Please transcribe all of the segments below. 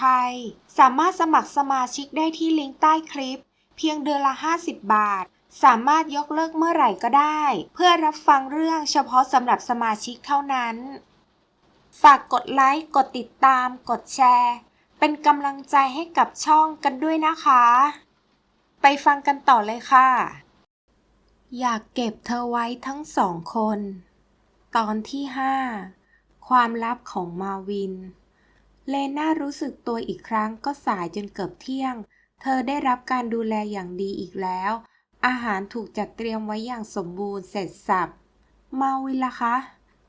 ไทย สามารถสมัครสมาชิกได้ที่ลิงก์ใต้คลิป เพียงเดือนละ 50 บาท สามารถยกเลิกเมื่อไหร่ก็ได้ เพื่อรับฟังเรื่องเฉพาะสำหรับสมาชิกเท่านั้น ฝากกดไลค์ กดติดตาม กดแชร์ เป็นกำลังใจให้กับช่องกันด้วยนะคะ ไปฟังกันต่อเลยค่ะ อยากเก็บเธอไว้ทั้งสองคน ตอนที่ 5 ความลับของมาวิน เลน่ารู้สึกตัวอีกครั้งก็สายจนเกือบเที่ยง เธอได้รับการดูแลอย่างดีอีกแล้ว อาหารถูกจัดเตรียมไว้อย่างสมบูรณ์เสร็จสับ มาวินล่ะคะ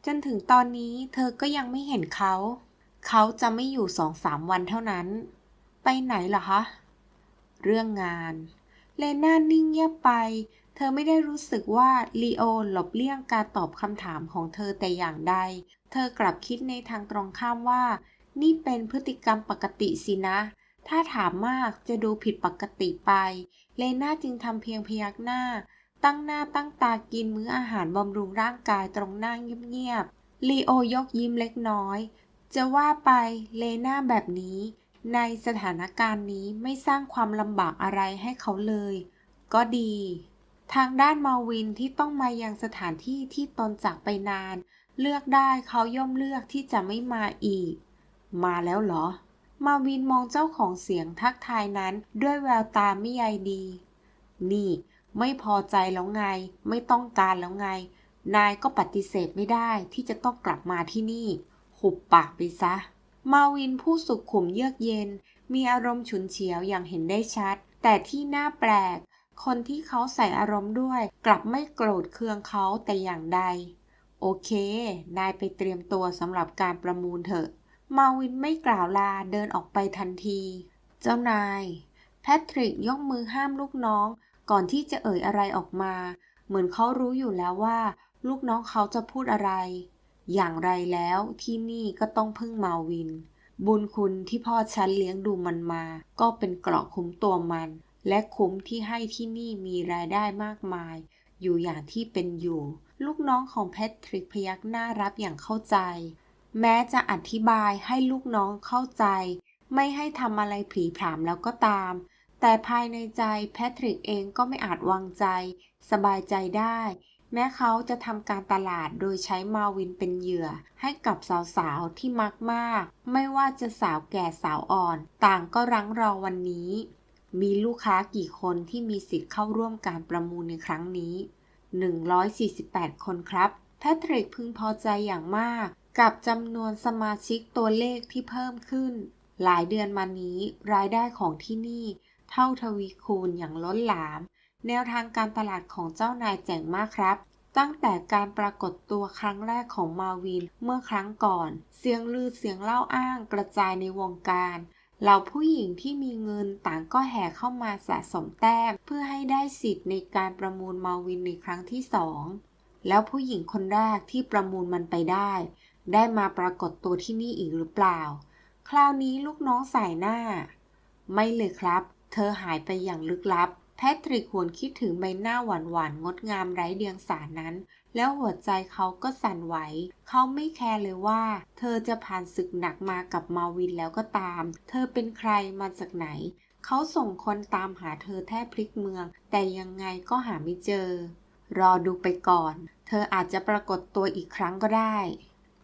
จนถึงตอนนี้เธอก็ยังไม่เห็นเขา เขาจะไม่อยู่สองสามวันเท่านั้น ไปไหนล่ะคะ เรื่องงาน เลน่านิ่งเงียบไป เธอไม่ได้รู้สึกว่าลีโอหลบเลี่ยงการตอบคำถามของเธอแต่อย่างใด เธอกลับคิดในทางตรงข้ามว่า นี่เป็นพฤติกรรมปกติสินะ ถ้าถามมากจะดูผิดปกติไป เลน่าจึงทำเพียงพยักหน้า ตั้งหน้าตั้งตากินมื้ออาหารบำรุงร่างกายตรงหน้าเงียบๆลีโอยกยิ้มเล็กน้อย จะว่าไปเลน่าแบบนี้ ในสถานการณ์นี้ไม่สร้างความลำบากอะไรให้เขาเลย ก็ดี ทางด้านมาวินที่ต้องมายังสถานที่ที่ตนจากไปนาน เลือกได้เขาย่อมเลือกที่จะไม่มาอีก มาแล้วเหรอ มาวินมองเจ้าของเสียงทักทายนั้นด้วยแววตาไม่ใยดี นี่ ไม่พอใจแล้วไง ไม่ต้องการแล้วไง นายก็ปฏิเสธไม่ได้ที่จะต้องกลับมาที่นี่หุบปากไปซะ มาวินผู้สุขขุมเยือกเย็น มีอารมณ์ฉุนเฉียวอย่างเห็นได้ชัด แต่ที่น่าแปลก คนที่เขาใส่อารมณ์ด้วย กลับไม่โกรธเคืองเขาแต่อย่างใด โอเค นายไปเตรียมตัวสำหรับการประมูลเถอะ มาวินไม่กล่าวลาเดินออกไปทันที เจ้านาย แพทริกยกมือห้ามลูกน้อง ก่อนที่จะเอ่ยอะไรออกมา เหมือนเขารู้อยู่แล้วว่า ลูกน้องเขาจะพูดอะไร อย่างไรแล้วที่นี่ก็ต้องพึ่งมาวิน บุญคุณที่พ่อฉันเลี้ยงดูมันมา ก็เป็นเกราะคุ้มตัวมัน และคุ้มที่ให้ที่นี่มีรายได้มากมาย อยู่อย่างที่เป็นอยู่ ลูกน้องของแพทริกพยักหน้ารับอย่างเข้าใจ แม้จะอธิบายให้ลูกน้องเข้าใจ ไม่ให้ทำอะไรผีผามแล้วก็ตาม แต่ภายในใจแพทริกเองก็ไม่อาจวางใจ สบายใจได้ แม้เขาจะทำการตลาดโดยใช้มาวินเป็นเหยื่อ ให้กับสาวๆ ที่มักมาก ไม่ว่าจะสาวแก่สาวอ่อน ต่างก็รั้งรอวันนี้ มีลูกค้ากี่คนที่มีสิทธิ์เข้าร่วมการประมูลในครั้งนี้ 148 คนครับแพทริกพึงพอใจอย่างมาก กับจำนวนสมาชิกตัวเลขที่เพิ่มขึ้น หลายเดือนมานี้รายได้ของที่นี่เท่าทวีคูณอย่างล้นหลาม แนวทางการตลาดของเจ้านายเจ๋งมากครับ ตั้งแต่การปรากฏตัวครั้งแรกของมาวินเมื่อครั้งก่อน เสียงลือเสียงเล่าอ้างกระจายในวงการเหล่าผู้หญิงที่มีเงินต่างก็แห่เข้ามาสะสมแต้ม เพื่อให้ได้สิทธิ์ในการประมูลมาวินในครั้งที่สองแล้วผู้หญิงคนแรกที่ประมูลมันไปได้ ได้มาปรากฏตัวที่นี่อีกหรือเปล่า คราวนี้ลูกน้องสายหน้า ไม่เลยครับ เธอหายไปอย่างลึกลับ แพทริกหวนคิดถึงใบหน้าหวานหวานๆงดงามไร้เดียงสานั้น แล้วหัวใจเขาก็สั่นไหว เขาไม่แคร์เลยว่า เธอจะผ่านศึกหนักมากับมาวินแล้วก็ตาม เธอเป็นใครมาจากไหน เขาส่งคนตามหาเธอแทบพลิกเมือง แต่ยังไงก็หาไม่เจอ รอดูไปก่อน เธออาจจะปรากฏตัวอีกครั้งก็ได้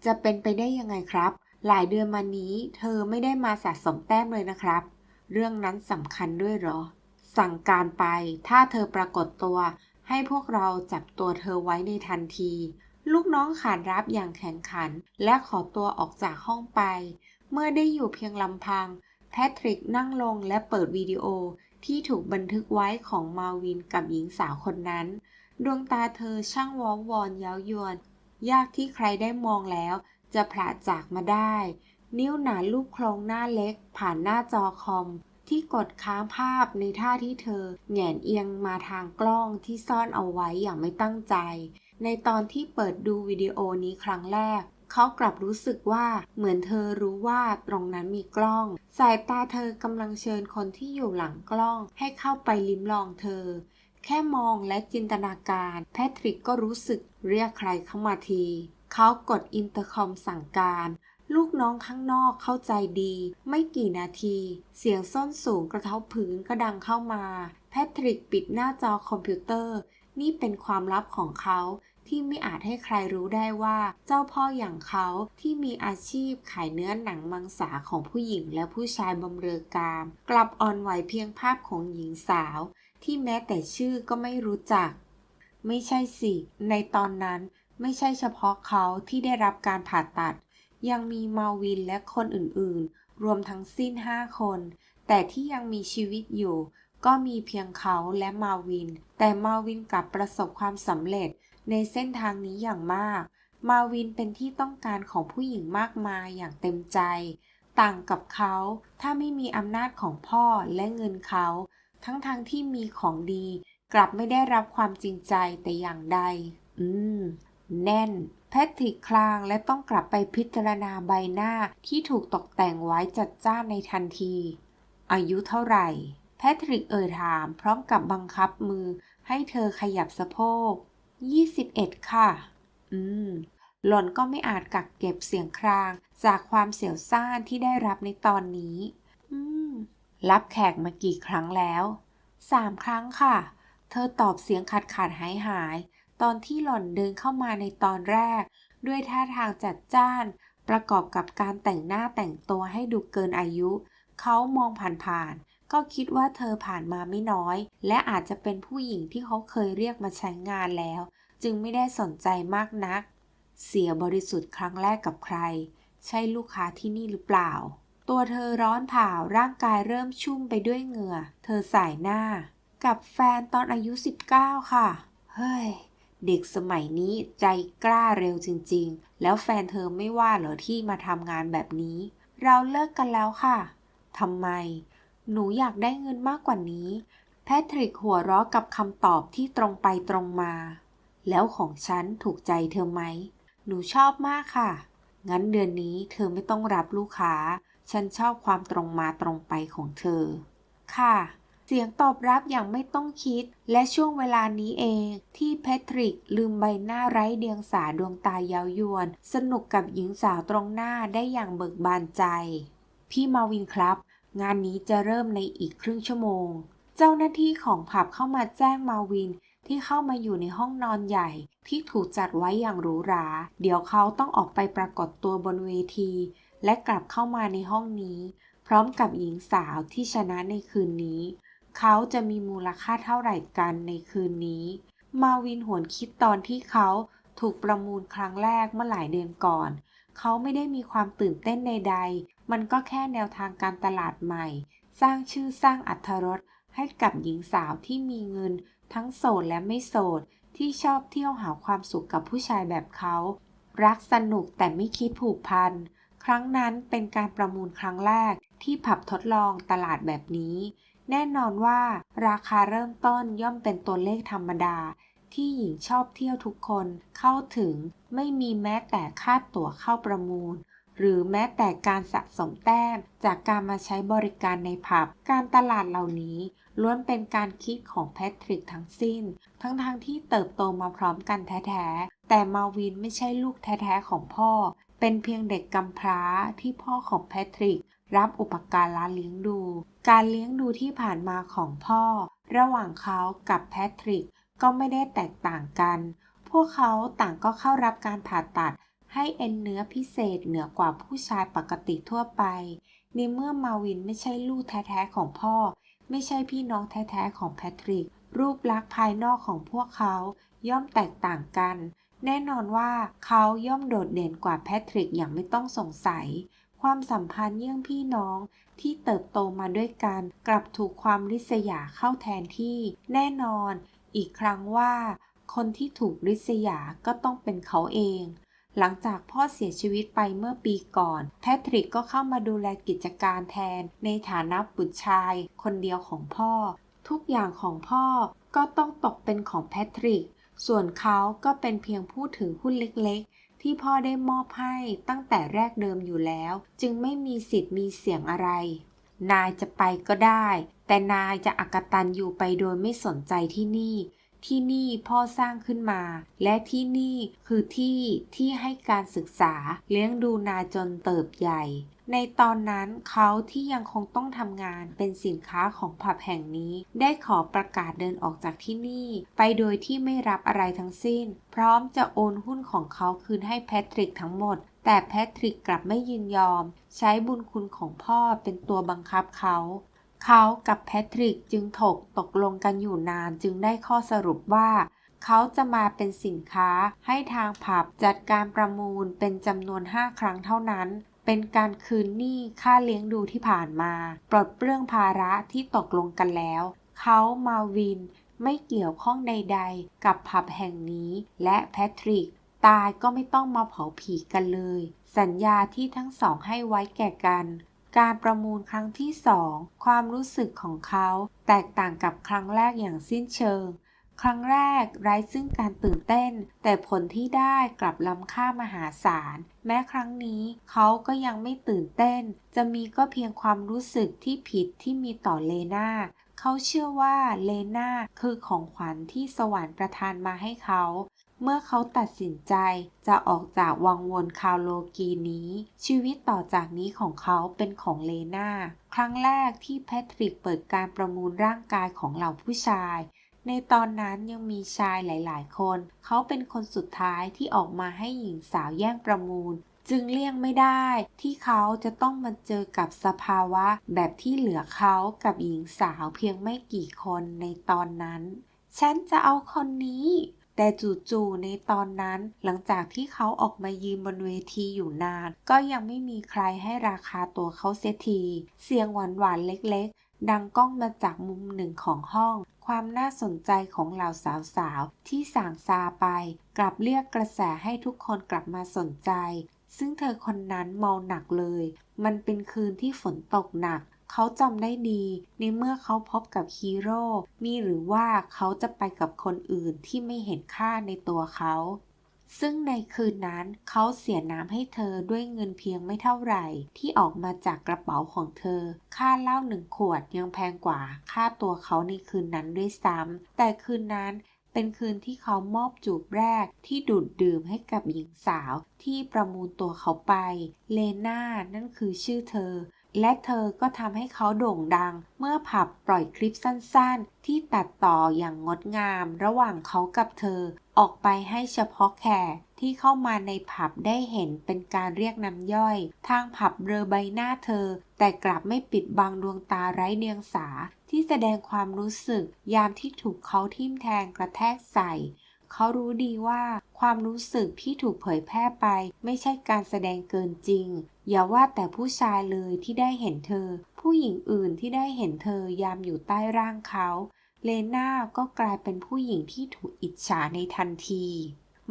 จะเป็นไปได้ยังไงครับ หลายเดือนมานี้ เธอไม่ได้มาสะสมแต้มเลยนะครับ เรื่องนั้นสำคัญด้วยหรอ สั่งการไป ถ้าเธอปรากฏตัว ให้พวกเราจับตัวเธอไว้ในทันที ลูกน้องขานรับอย่างแข็งขัน และขอตัวออกจากห้องไป เมื่อได้อยู่เพียงลำพัง แพทริกนั่งลงและเปิดวิดีโอที่ถูกบันทึกไว้ของมาวินกับหญิงสาวคนนั้น ดวงตาเธอช่างว้าววอนเย้ายวน ยากที่ใครได้มองแล้ว จะผละจากมาได้ นิ้วหนาลูกโครงหน้าเล็ก ผ่านหน้าจอคอม ที่กดค้างภาพในท่าที่เธอแหงนเอียงมาทางกล้องที่ซ่อนเอาไว้อย่างไม่ตั้งใจ ในตอนที่เปิดดูวิดีโอนี้ครั้งแรกเขากลับรู้สึกว่าเหมือนเธอรู้ว่าตรงนั้นมีกล้อง สายตาเธอกำลังเชิญคนที่อยู่หลังกล้องให้เข้าไปลิ้มลองเธอ แค่มองและจินตนาการ แพทริกก็รู้สึกเรียกใครเข้ามาที เขากดอินเตอร์คอมสั่งการ ลูกน้องข้างนอกเข้าใจดี ไม่กี่นาที เสียงส้นสูงกระเทบพื้นก็ดังเข้ามา แพทริกปิดหน้าจอคอมพิวเตอร์ นี่เป็นความลับของเขาที่ไม่อาจให้ใครรู้ได้ว่าเจ้าพ่ออย่างเขาที่มีอาชีพขายเนื้อหนังมังสาของผู้หญิงและผู้ชายบำเรอกาม กลับอ่อนไหวเพียงภาพของหญิงสาว ที่แม้แต่ชื่อก็ไม่รู้จัก ไม่ใช่สิ ในตอนนั้นไม่ใช่เฉพาะเขาที่ได้รับการผ่าตัด ยังมีมาวินและคนอื่นๆ รวมทั้งสิ้นห้าคน แต่ที่ยังมีชีวิตอยู่ ก็มีเพียงเขาและมาวิน แต่มาวินกลับประสบความสำเร็จในเส้นทางนี้อย่างมาก มาวินเป็นที่ต้องการของผู้หญิงมากมายอย่างเต็มใจ ต่างกับเขา ถ้าไม่มีอำนาจของพ่อและเงินเขา ทั้งๆทที่มีของดี กลับไม่ได้รับความจริงใจแต่อย่างใด อืม แน่น แพทริกคลางและต้องกลับไปพิจารณาใบหน้าที่ถูกตกแต่งไว้จัดจ้านในทันที อายุเท่าไหร่ แพทริกเอ่ยถาม พร้อมกับบังคับมือให้เธอขยับสะโพก 21 ค่ะ อืม หล่อนก็ไม่อาจกักเก็บเสียงครางจากความเสียวซ่านที่ได้รับในตอนนี้ รับแขกมากี่ครั้งแล้วสามครั้งค่ะ เธอตอบเสียงขาดขาดหายหาย ตอนที่หล่อนเดินเข้ามาในตอนแรก ด้วยท่าทางจัดจ้าน ประกอบกับการแต่งหน้าแต่งตัวให้ดูเกินอายุ เขามองผ่านๆ ก็คิดว่าเธอผ่านมาไม่น้อย และอาจจะเป็นผู้หญิงที่เขาเคยเรียกมาใช้งานแล้ว จึงไม่ได้สนใจมากนัก เสียบริสุทธิ์ครั้งแรกกับใคร ใช่ลูกค้าที่นี่หรือเปล่า ตัวเธอร้อนเผาร่างกายเริ่มชุ่มไปด้วยเหงื่อ เธอสายหน้า กับแฟนตอนอายุ 19 ค่ะ เฮ้ย เด็กสมัยนี้ใจกล้าเร็วจริงๆ แล้วแฟนเธอไม่ว่าเหรอที่มาทำงานแบบนี้ เราเลิกกันแล้วค่ะทำไม หนูอยากได้เงินมากกว่านี้ แพทริกหัวเราะกับคำตอบที่ตรงไปตรงมา แล้วของฉันถูกใจเธอไหม หนูชอบมากค่ะ งั้นเดือนนี้เธอไม่ต้องรับลูกค้า ฉันชอบความตรงมาตรงไปของเธอ ค่ะ เสียงตอบรับอย่างไม่ต้องคิด และช่วงเวลานี้เองที่แพทริกลืมใบหน้าไร้เดียงสาดวงตาย้ายวน สนุกกับหญิงสาวตรงหน้าได้อย่างเบิกบานใจ พี่มาวินครับ งานนี้จะเริ่มในอีกครึ่งชั่วโมง เจ้าหน้าที่ของผับเข้ามาแจ้งมาวินที่เข้ามาอยู่ในห้องนอนใหญ่ที่ถูกจัดไว้อย่างหรูหรา เดี๋ยวเขาต้องออกไปปรากฏตัวบนเวที และกลับเข้ามาในห้องนี้ พร้อมกับหญิงสาวที่ชนะในคืนนี้ เขาจะมีมูลค่าเท่าไหร่กันในคืนนี้ มาวินหวนคิดตอนที่เขาถูกประมูลครั้งแรกเมื่อหลายเดือนก่อน เขาไม่ได้มีความตื่นเต้นใดๆ มันก็แค่แนวทางการตลาดใหม่ สร้างชื่อสร้างอัธรสให้กับหญิงสาวที่มีเงิน ทั้งโสดและไม่โสด ที่ชอบเที่ยวหาความสุขกับผู้ชายแบบเขา รักสนุกแต่ไม่คิดผูกพัน ครั้งนั้นเป็นการประมูลครั้งแรกที่ผับทดลองตลาดแบบนี้ แน่นอนว่าราคาเริ่มต้นย่อมเป็นตัวเลขธรรมดา ที่หญิงชอบเที่ยวทุกคนเข้าถึงไม่มีแม้แต่ค่าตั๋วเข้าประมูล หรือแม้แต่การสะสมแต้มจากการมาใช้บริการในผับ การตลาดเหล่านี้ล้วนเป็นการคิดของแพทริกทั้งสิ้น ทั้งๆทที่เติบโตมาพร้อมกันแท้ๆ แต่มาวินไม่ใช่ลูกแท้ๆของพ่อ เป็นเพียงเด็กกำพร้าที่พ่อของแพทริก รับอุปการะเลี้ยงดู การเลี้ยงดูที่ผ่านมาของพ่อ ระหว่างเขากับแพทริกก็ไม่ได้แตกต่างกัน พวกเขาต่างก็เข้ารับการผ่าตัด ให้เอ็นเนื้อพิเศษเหนือกว่าผู้ชายปกติทั่วไปในเมื่อมาวินไม่ใช่ลูกแท้ๆของพ่อ ไม่ใช่พี่น้องแท้ๆของแพทริก รูปลักษณ์ภายนอกของพวกเขาย่อมแตกต่างกัน แน่นอนว่าเขาย่อมโดดเด่นกว่าแพทริกอย่างไม่ต้องสงสัย ความสัมพันธ์เยี่ยงพี่น้องที่เติบโตมาด้วยกันกลับถูกความริษยาเข้าแทนที่ แน่นอน อีกครั้งว่า คนที่ถูกริษยาก็ต้องเป็นเขาเอง หลังจากพ่อเสียชีวิตไปเมื่อปีก่อน แพทริกก็เข้ามาดูแลกิจการแทน ในฐานะบุตรชาย คนเดียวของพ่อ ทุกอย่างของพ่อก็ต้องตกเป็นของแพทริก ส่วนเขาก็เป็นเพียงผู้ถือหุ้นเล็กๆ ที่พ่อได้มอบให้ตั้งแต่แรกเดิมอยู่แล้ว จึงไม่มีสิทธิ์มีเสียงอะไร นายจะไปก็ได้ แต่นายจะอักตันอยู่ไปโดยไม่สนใจที่นี่ ที่นี่พ่อสร้างขึ้นมา และที่นี่คือที่ที่ให้การศึกษาเลี้ยงดูนายจนเติบใหญ่ ในตอนนั้นเขาที่ยังคงต้องทำงานเป็นสินค้าของผับแห่งนี้ ได้ขอประกาศเดินออกจากที่นี่ ไปโดยที่ไม่รับอะไรทั้งสิ้น พร้อมจะโอนหุ้นของเขาคืนให้แพทริกทั้งหมด แต่แพทริกกลับไม่ยินยอม ใช้บุญคุณของพ่อเป็นตัวบังคับเขาเขากับแพทริกจึงถกตกลงกันอยู่นานจึงได้ข้อสรุปว่า เขาจะมาเป็นสินค้าให้ทางผับจัดการประมูลเป็นจำนวน 5 ครั้งเท่านั้น เป็นการคืนหนี้ค่าเลี้ยงดูที่ผ่านมา ปลดเปลื้องภาระที่ตกลงกันแล้ว เขามาวินไม่เกี่ยวข้องใดๆ กับผับแห่งนี้และแพทริก ตายก็ไม่ต้องมาเผาผีกันเลย สัญญาที่ทั้งสองให้ไว้แก่กัน การประมูลครั้งที่สองความรู้สึกของเขา แตกต่างกับครั้งแรกอย่างสิ้นเชิง ครั้งแรกไร้ซึ่งการตื่นเต้น แต่ผลที่ได้กลับล้ำค่ามหาศาล แม้ครั้งนี้เขาก็ยังไม่ตื่นเต้น จะมีก็เพียงความรู้สึกที่ผิดที่มีต่อเลนาเขาเชื่อว่าเลนาคือของขวัญที่สวรรค์ประทานมาให้เขา เมื่อเขาตัดสินใจจะออกจากวังวนคาวโลกีนี้ ชีวิตต่อจากนี้ของเขาเป็นของเลนาครั้งแรกที่แพทริกเปิดการประมูลร่างกายของเหล่าผู้ชาย ในตอนนั้นยังมีชายหลาย ๆ คน เขาเป็นคนสุดท้ายที่ออกมาให้หญิงสาวแย่งประมูล จึงเลี่ยงไม่ได้ที่เขาจะต้องมาเจอกับสภาวะแบบที่เหลือเขากับหญิงสาวเพียงไม่กี่คนในตอนนั้น ฉันจะเอาคนนี้ แต่จู่ๆในตอนนั้นหลังจากที่เขาออกมายืนบนเวทีอยู่นาน ก็ยังไม่มีใครให้ราคาตัวเขาเสียที เสียงหวานๆเล็กๆ ดังก้องมาจากมุมหนึ่งของห้อง ความน่าสนใจของเหล่าสาวๆ ที่ส่างซาไป กลับเรียกกระแสให้ทุกคนกลับมาสนใจ ซึ่งเธอคนนั้นเมาหนักเลย มันเป็นคืนที่ฝนตกหนัก เขาจำได้ดี ในเมื่อเขาพบกับฮีโร่มีหรือว่าเขาจะไปกับคนอื่นที่ไม่เห็นค่าในตัวเขา ซึ่งในคืนนั้นเขาเสียน้ำให้เธอด้วยเงินเพียงไม่เท่าไหร่ ที่ออกมาจากกระเป๋าของเธอ ค่าเหล้าหนึ่งขวดยังแพงกว่าค่าตัวเขาในคืนนั้นด้วยซ้ำแต่คืนนั้นเป็นคืนที่เขามอบจูบแรกที่ดูดดื่มให้กับหญิงสาวที่ประมูลตัวเขาไป เลน่านั่นคือชื่อเธอ และเธอก็ทำให้เขาโด่งดัง เมื่อผับปล่อยคลิปสั้นๆ ที่ตัดต่ออย่างงดงาม ระหว่างเขากับเธอ ออกไปให้เฉพาะแขกที่เข้ามาในผับได้เห็นเป็นการเรียกน้ำย่อย ทางผับเบลอใบหน้าเธอ แต่กลับไม่ปิดบังดวงตาไร้เดียงสา ที่แสดงความรู้สึก ยามที่ถูกเขาทิ่มแทงกระแทกใส่ เขารู้ดีว่า ความรู้สึกที่ถูกเผยแพร่ไป ไม่ใช่การแสดงเกินจริง อย่าว่าแต่ผู้ชายเลยที่ได้เห็นเธอ ผู้หญิงอื่นที่ได้เห็นเธอยามอยู่ใต้ร่างเขา เลน่าก็กลายเป็นผู้หญิงที่ถูกอิจฉาในทันที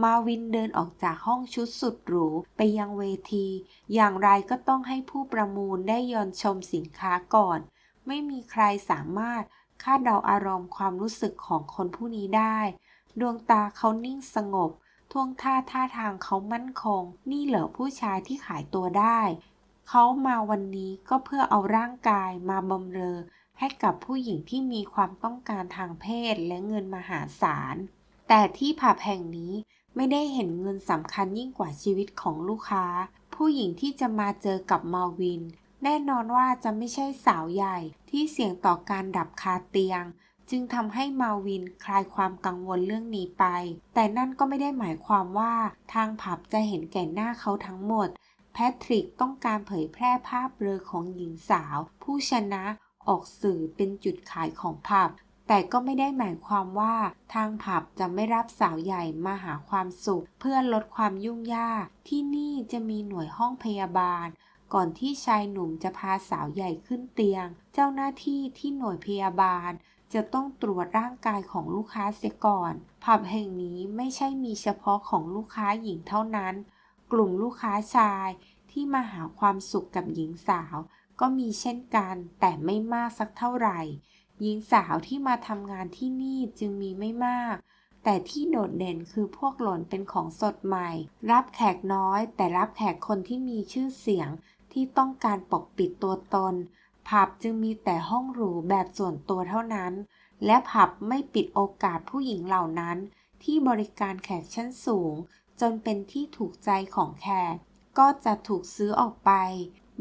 มาวินเดินออกจากห้องชุดสุดหรูไปยังเวที อย่างไรก็ต้องให้ผู้ประมูลได้ยอนชมสินค้าก่อน ไม่มีใครสามารถคาดเดาอารมณ์ความรู้สึกของคนผู้นี้ได้ ดวงตาเขานิ่งสงบ ท่วงท่าท่าทางเขามั่นคง นี่เหรอผู้ชายที่ขายตัวได้ เขามาวันนี้ก็เพื่อเอาร่างกายมาบำเรอ ให้กับผู้หญิงที่มีความต้องการทางเพศและเงินมหาศาล แต่ที่ผับแห่งนี้ไม่ได้เห็นเงินสำคัญยิ่งกว่าชีวิตของลูกค้า ผู้หญิงที่จะมาเจอกับมาวิน แน่นอนว่าจะไม่ใช่สาวใหญ่ที่เสี่ยงต่อการดับคาเตียง จึงทำให้มาวินคลายความกังวลเรื่องนี้ไป แต่นั่นก็ไม่ได้หมายความว่าทางผับจะเห็นแก่หน้าเขาทั้งหมด แพทริกต้องการเผยแพร่ภาพเบลอของหญิงสาว ผู้ชนะออกสื่อเป็นจุดขายของผับ แต่ก็ไม่ได้หมายความว่าทางผับจะไม่รับสาวใหญ่มาหาความสุข เพื่อลดความยุ่งยาก ที่นี่จะมีหน่วยห้องพยาบาลก่อนที่ชายหนุ่มจะพาสาวใหญ่ขึ้นเตียง เจ้าหน้าที่ที่หน่วยพยาบาล จะต้องตรวจร่างกายของลูกค้าเสียก่อน ผับแห่งนี้ไม่ใช่มีเฉพาะของลูกค้าหญิงเท่านั้น กลุ่มลูกค้าชายที่มาหาความสุขกับหญิงสาว ก็มีเช่นกันแต่ไม่มากสักเท่าไหร่ หญิงสาวที่มาทำงานที่นี่จึงมีไม่มาก แต่ที่โดดเด่นคือพวกหล่นเป็นของสดใหม่ รับแขกน้อย แต่รับแขกคนที่มีชื่อเสียงที่ต้องการปกปิดตัวตน ผับจึงมีแต่ห้องหรูแบบส่วนตัวเท่านั้น และผับไม่ปิดโอกาสผู้หญิงเหล่านั้น ที่บริการแขกชั้นสูง จนเป็นที่ถูกใจของแขก ก็จะถูกซื้อออกไป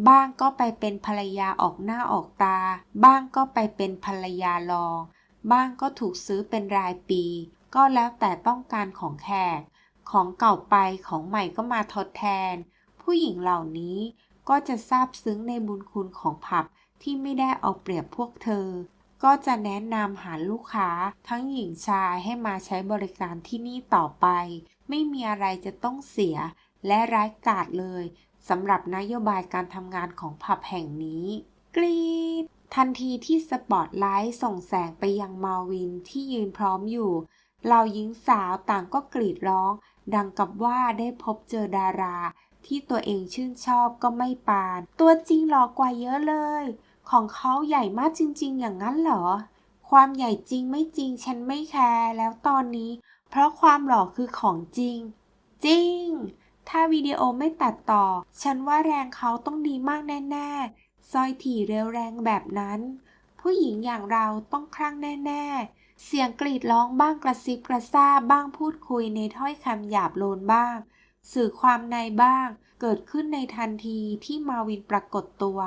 บ้างก็ไปเป็นภรรยาออกหน้าออกตา บ้างก็ไปเป็นภรรยารอง บ้างก็ถูกซื้อเป็นรายปี ก็แล้วแต่ต้องการของแขก ของเก่าไปของใหม่ก็มาทดแทน ผู้หญิงเหล่านี้ก็จะซาบซึ้งในบุญคุณของผับ ที่ไม่ได้เอาเปรียบพวกเธอ ก็จะแนะนำหาลูกค้าทั้งหญิงชายให้มาใช้บริการที่นี่ต่อไป ไม่มีอะไรจะต้องเสีย และร้ายกาจเลยสำหรับนโยบายการทำงานของผับแห่งนี้ กรีดทันทีที่สปอตไลท์ส่องแสงไปยังมาวินที่ยืนพร้อมอยู่เหล่าหญิงสาวต่างก็กรีดร้อง ดังกับว่าได้พบเจอดารา ที่ตัวเองชื่นชอบก็ไม่ปาน ตัวจริงหล่อกว่าเยอะเลย ของเขาใหญ่มากจริงๆ อย่างนั้นเหรอ ความใหญ่จริงไม่จริงฉันไม่แคร์แล้วตอนนี้ เพราะความหล่อคือของจริง จริง ถ้าวิดีโอไม่ตัดต่อ ฉันว่าแรงเขาต้องดีมากแน่ๆ ซอยถี่เร็วแรงแบบนั้น ผู้หญิงอย่างเราต้องคลั่งแน่ๆ เสียงกรีดร้องบ้างกระซิบกระซาบบ้างพูดคุยในถ้อยคำหยาบโลนบ้าง สื่อความในบ้าง เกิดขึ้นในทันทีที่มาวินปรากฏตัว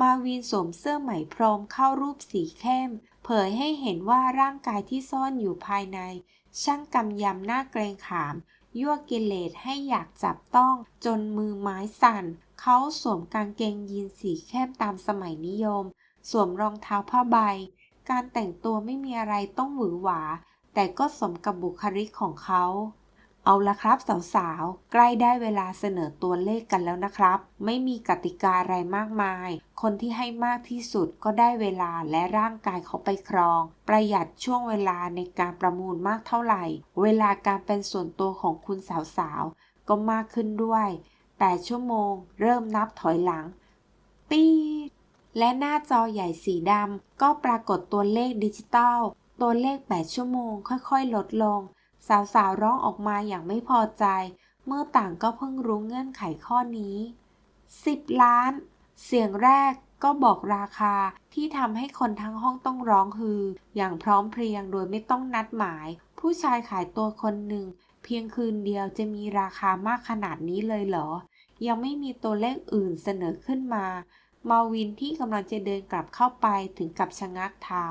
มาวินสวมเสื้อไหมพรมเข้ารูปสีเข้ม เผยให้เห็นว่าร่างกายที่ซ่อนอยู่ภายใน ช่างกำยำหน้าเกรงขาม ยั่วกิเลสให้อยากจับต้อง จนมือไม้สั่น เขาสวมกางเกงยีนสีเข้มตามสมัยนิยม สวมรองเท้าผ้าใบ การแต่งตัวไม่มีอะไรต้องหวือหวา แต่ก็สมกับบุคลิกของเขา เอาละครับสาวๆ ใกล้ได้เวลาเสนอตัวเลขกันแล้วนะครับ ไม่มีกติกาอะไรมากมาย คนที่ให้มากที่สุดก็ได้เวลาและร่างกายเขาไปครอง ประหยัดช่วงเวลาในการประมูลมากเท่าไหร่ เวลาการเป็นส่วนตัวของคุณสาวๆ ก็มากขึ้นด้วย 8 ชั่วโมง เริ่มนับถอยหลัง ปีดและหน้าจอใหญ่สีดำก็ปรากฏตัวเลขดิจิตอลตัวเลข 8 ชั่วโมง ค่อยๆ ลดลง สาวๆร้องออกมาอย่างไม่พอใจ เมื่อต่างก็เพิ่งรู้เงื่อนไขข้อนี้ 10 ล้าน เสียงแรกก็บอกราคาที่ทำให้คนทั้งห้องต้องร้องฮือ อย่างพร้อมเพรียงโดยไม่ต้องนัดหมาย ผู้ชายขายตัวคนหนึ่ง เพียงคืนเดียวจะมีราคามากขนาดนี้เลยเหรอ ยังไม่มีตัวเลขอื่นเสนอขึ้นมา มาวินที่กำลังจะเดินกลับเข้าไปถึงกับชะงักเท้า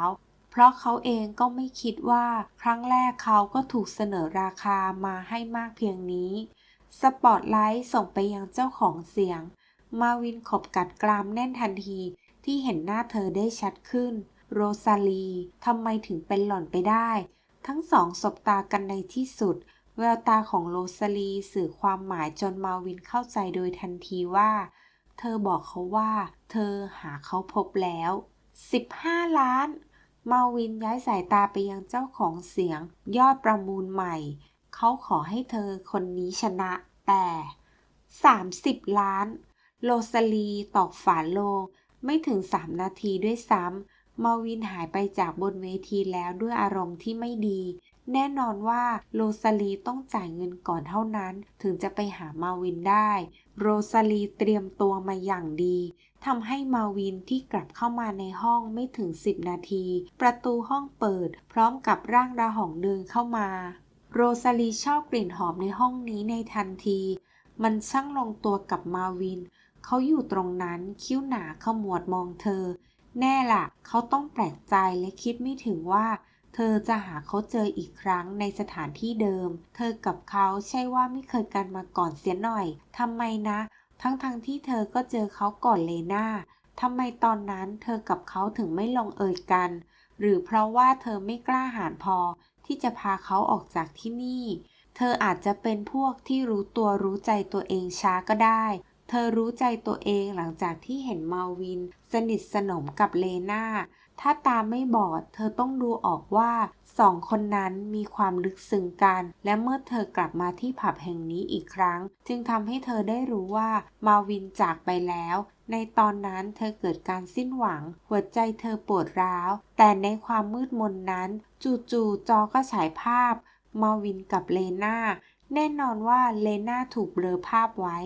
เพราะเขาเองก็ไม่คิดว่าครั้งแรกเขาก็ถูกเสนอราคามาให้มากเพียงนี้ สปอตไลท์ส่งไปยังเจ้าของเสียง มาวินขบกัดกรามแน่นทันทีที่เห็นหน้าเธอได้ชัดขึ้น โรซาลีทำไมถึงเป็นหล่อนไปได้ ทั้งสองสบตากันในที่สุด แววตาของโรซาลีสื่อความหมายจนมาวินเข้าใจโดยทันทีว่า เธอบอกเขาว่า เธอหาเขาพบแล้ว 15 ล้าน มาวินย้ายสายตาไปยังเจ้าของเสียง ยอดประมูลใหม่ เขาขอให้เธอคนนี้ชนะ แต่ 30 ล้านโรซาลีตอกฝาโลง ไม่ถึง 3 นาทีด้วยซ้ำ มาวินหายไปจากบนเวทีแล้วด้วยอารมณ์ที่ไม่ดี แน่นอนว่าโรซาลีต้องจ่ายเงินก่อนเท่านั้น ถึงจะไปหามาวินได้ โรซาลีเตรียมตัวมาอย่างดี ทำให้มาวินที่กลับเข้ามาในห้องไม่ถึง 10 นาที ประตูห้องเปิด พร้อมกับร่างระหองเดินเข้ามา โรซาลีชอบกลิ่นหอมในห้องนี้ในทันที มันช่างลงตัวกับมาวิน เขาอยู่ตรงนั้นคิ้วหนาขมวดมองเธอ แน่ล่ะ เขาต้องแปลกใจและคิดไม่ถึงว่าเธอจะหาเขาเจออีกครั้งในสถานที่เดิม เธอกับเขาใช่ว่าไม่เคยกันมาก่อนเสียหน่อย ทำไมนะ ทั้งๆทที่เธอก็เจอเขาก่อนเลนาทำไมตอนนั้นเธอกับเขาถึงไม่ลงเอยกัน หรือเพราะว่าเธอไม่กล้าหาญพอที่จะพาเขาออกจากที่นี่ เธออาจจะเป็นพวกที่รู้ตัวรู้ใจตัวเองช้าก็ได้ เธอรู้ใจตัวเองหลังจากที่เห็นมาวิน สนิทสนมกับเลนา ถ้าตาไม่บอด เธอต้องดูออกว่าสองคนนั้นมีความลึกซึ้งกัน และเมื่อเธอกลับมาที่ผับแห่งนี้อีกครั้ง จึงทำให้เธอได้รู้ว่ามาวินจากไปแล้ว ในตอนนั้นเธอเกิดการสิ้นหวัง หัวใจเธอปวดร้าว แต่ในความมืดมนนั้น จู่ๆจอก็ฉายภาพ มาวินกับเลนาแน่นอนว่าเลนาถูกเบลอภาพไว้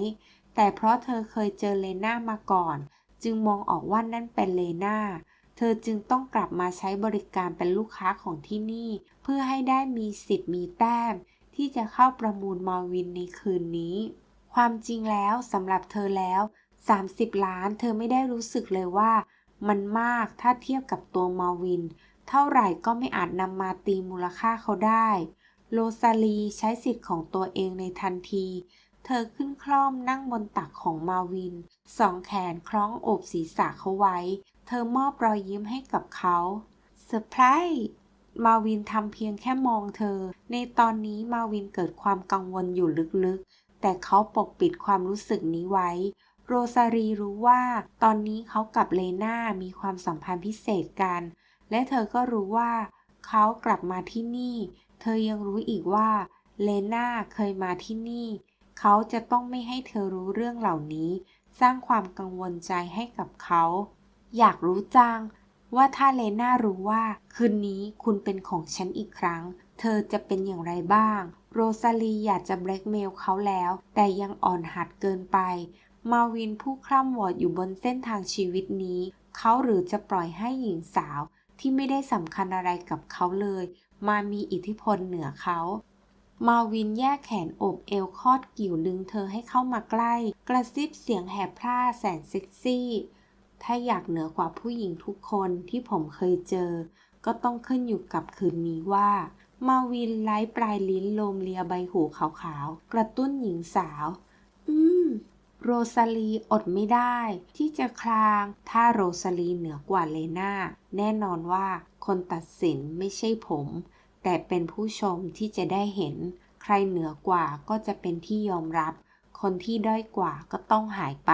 แต่เพราะเธอเคยเจอเลนามาก่อน จึงมองออกว่านั่นเป็นเลนา เธอจึงต้องกลับมาใช้บริการเป็นลูกค้าของที่นี่ เพื่อให้ได้มีสิทธิ์มีแต้ม ที่จะเข้าประมูลมาวินในคืนนี้ ความจริงแล้วสำหรับเธอแล้ว 30 ล้านเธอไม่ได้รู้สึกเลยว่า มันมากถ้าเทียบกับตัวมาวิน เท่าไหร่ก็ไม่อาจนำมาตีมูลค่าเขาได้โรซาลีใช้สิทธิ์ของตัวเองในทันที เธอขึ้นคล่อมนั่งบนตักของมาวิน สองแขนคล้องโอบศีรษะเขาไว้ เธอมอบรอยยิ้มให้กับเขาเซอร์ไพรส์มาวินทำเพียงแค่มองเธอ ในตอนนี้มาวินเกิดความกังวลอยู่ลึกๆ แต่เขาปกปิดความรู้สึกนี้ไว้ โรซารีรู้ว่า ตอนนี้เขากับเลนามีความสัมพันธ์พิเศษกัน และเธอก็รู้ว่า เขากลับมาที่นี่ เธอยังรู้อีกว่าเลนาเคยมาที่นี่ เขาจะต้องไม่ให้เธอรู้เรื่องเหล่านี้ สร้างความกังวลใจให้กับเขา อยากรู้จัง ว่าถ้าเลน่ารู้ว่า คืนนี้คุณเป็นของฉันอีกครั้ง เธอจะเป็นอย่างไรบ้าง โรซาลีอยากจะแบล็กเมลเขาแล้ว แต่ยังอ่อนหัดเกินไป มาวินผู้คร่ำวอดอยู่บนเส้นทางชีวิตนี้ เขาหรือจะปล่อยให้หญิงสาวที่ไม่ได้สำคัญอะไรกับเขาเลย มามีอิทธิพลเหนือเขามาวินแยกแขนโอบเอวคอดกิ่วดึงเธอให้เข้ามาใกล้ กระซิบเสียงแหบพร่าแสนเซ็กซี่ ถ้าอยากเหนือกว่าผู้หญิงทุกคนที่ผมเคยเจอ ก็ต้องขึ้นอยู่กับคืนนี้ว่า มาวินไล้ปลายลิ้นโลมเลียใบหูขาวๆ กระตุ้นหญิงสาว อืม โรซาลีอดไม่ได้ ที่จะคลาง ถ้าโรซาลีเหนือกว่าเลนาแน่นอนว่าคนตัดสินไม่ใช่ผม แต่เป็นผู้ชมที่จะได้เห็น ใครเหนือกว่าก็จะเป็นที่ยอมรับ คนที่ด้อยกว่าก็ต้องหายไป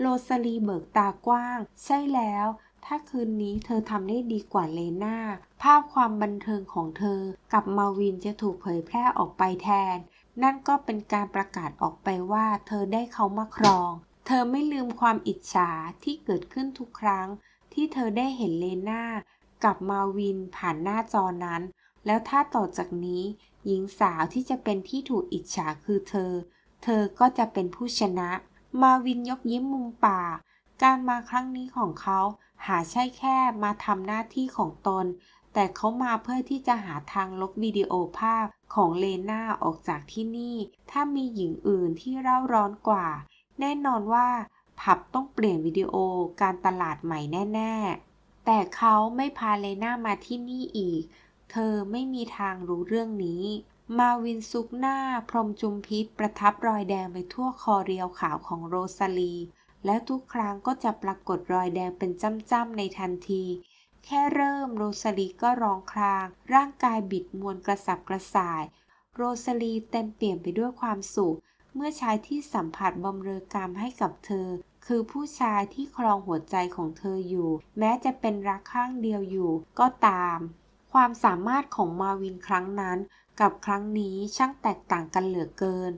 โรซาลีเบิกตากว้าง ใช่แล้ว ถ้าคืนนี้เธอทำได้ดีกว่าเลนาภาพความบันเทิงของเธอ กับมาวินจะถูกเผยแพร่ออกไปแทน นั่นก็เป็นการประกาศออกไปว่า เธอได้เขามาครอง เธอไม่ลืมความอิจฉาที่เกิดขึ้นทุกครั้ง ที่เธอได้เห็นเลนากับมาวินผ่านหน้าจอนั้น แล้วถ้าต่อจากนี้ หญิงสาวที่จะเป็นที่ถูกอิจฉาคือเธอ เธอก็จะเป็นผู้ชนะ มาวินยกยิ้มมุมปาก การมาครั้งนี้ของเขาหาใช่แค่มาทำหน้าที่ของตน แต่เขามาเพื่อที่จะหาทางลบวิดีโอภาพของเลนาออกจากที่นี่ ถ้ามีหญิงอื่นที่เร่าร้อนกว่า แน่นอนว่าผับต้องเปลี่ยนวิดีโอการตลาดใหม่แน่ ๆ แต่เขาไม่พาเลนามาที่นี่อีก เธอไม่มีทางรู้เรื่องนี้ มาวินซุกหน้า พรมจุมพิษประทับรอยแดงไปทั่วคอเรียวขาวของโรซาลี และทุกครั้งก็จะปรากฏรอยแดงเป็นจ้ำๆในทันที แค่เริ่มโรซาลีก็ร้องคราง ร่างกายบิดมวนกระสับกระส่าย โรซาลีเต็มเปี่ยมไปด้วยความสุข เมื่อชายที่สัมผัสบำเรอกรรมให้กับเธอ คือผู้ชายที่ครองหัวใจของเธออยู่ แม้จะเป็นรักข้างเดียวอยู่ก็ตาม ความสามารถของมาวินครั้งนั้น กับครั้งนี้ช่างแตกต่างกันเหลือเกิน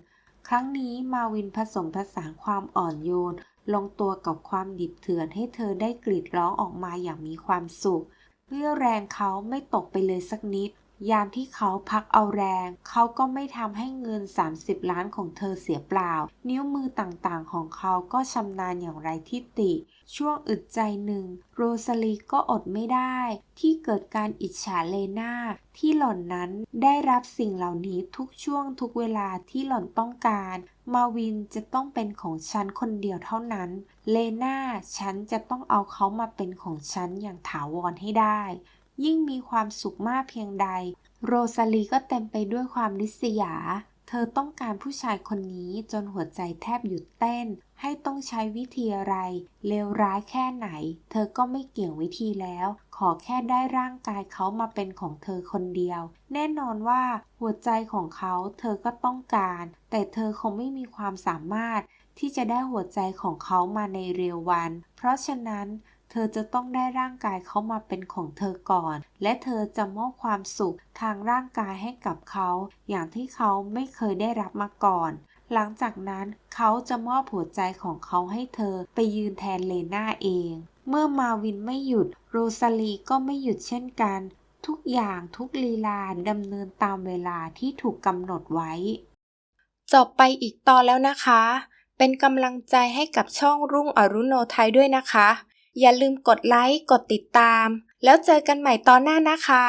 ครั้งนี้มาวินผสมผสานความอ่อนโยน ลงตัวกับความดิบเถื่อนให้เธอได้กรีดร้องออกมาอย่างมีความสุขเรี่ยวแรงเขาไม่ตกไปเลยสักนิด ยามที่เขาพักเอาแรง เขาก็ไม่ทำให้เงิน 30 ล้านของเธอเสียเปล่า นิ้วมือต่างๆ ของเขาก็ชำนาญอย่างไรที่ติ ช่วงอึดใจหนึ่ง โรซาลีก็อดไม่ได้ ที่เกิดการอิจฉาเลนาที่หล่อนนั้นได้รับสิ่งเหล่านี้ทุกช่วงทุกเวลาที่หล่อนต้องการ มาวินจะต้องเป็นของฉันคนเดียวเท่านั้น เลนาฉันจะต้องเอาเขามาเป็นของฉันอย่างถาวรให้ได้ ยิ่งมีความสุขมากเพียงใด โรซาลีก็เต็มไปด้วยความริษยา เธอต้องการผู้ชายคนนี้จนหัวใจแทบหยุดเต้น ให้ต้องใช้วิธีอะไร เลวร้ายแค่ไหน เธอก็ไม่เกี่ยงวิธีแล้ว ขอแค่ได้ร่างกายเขามาเป็นของเธอคนเดียว แน่นอนว่าหัวใจของเขาเธอก็ต้องการ แต่เธอคงไม่มีความสามารถที่จะได้หัวใจของเขามาในเร็ววัน เพราะฉะนั้น เธอจะต้องได้ร่างกายเขามาเป็นของเธอก่อน และเธอจะมอบความสุขทางร่างกายให้กับเขา อย่างที่เขาไม่เคยได้รับมาก่อน หลังจากนั้นเขาจะมอบหัวใจของเขาให้เธอไปยืนแทนเลนาเอง เมื่อมาวินไม่หยุด โรซาลีก็ไม่หยุดเช่นกัน ทุกอย่างทุกลีลาดำเนินตามเวลาที่ถูกกำหนดไว้ จบไปอีกตอนแล้วนะคะ เป็นกำลังใจให้กับช่องรุ่งอรุโนไทยด้วยนะคะ อย่าลืมกดไลค์ กดติดตาม แล้วเจอกันใหม่ตอนหน้านะคะ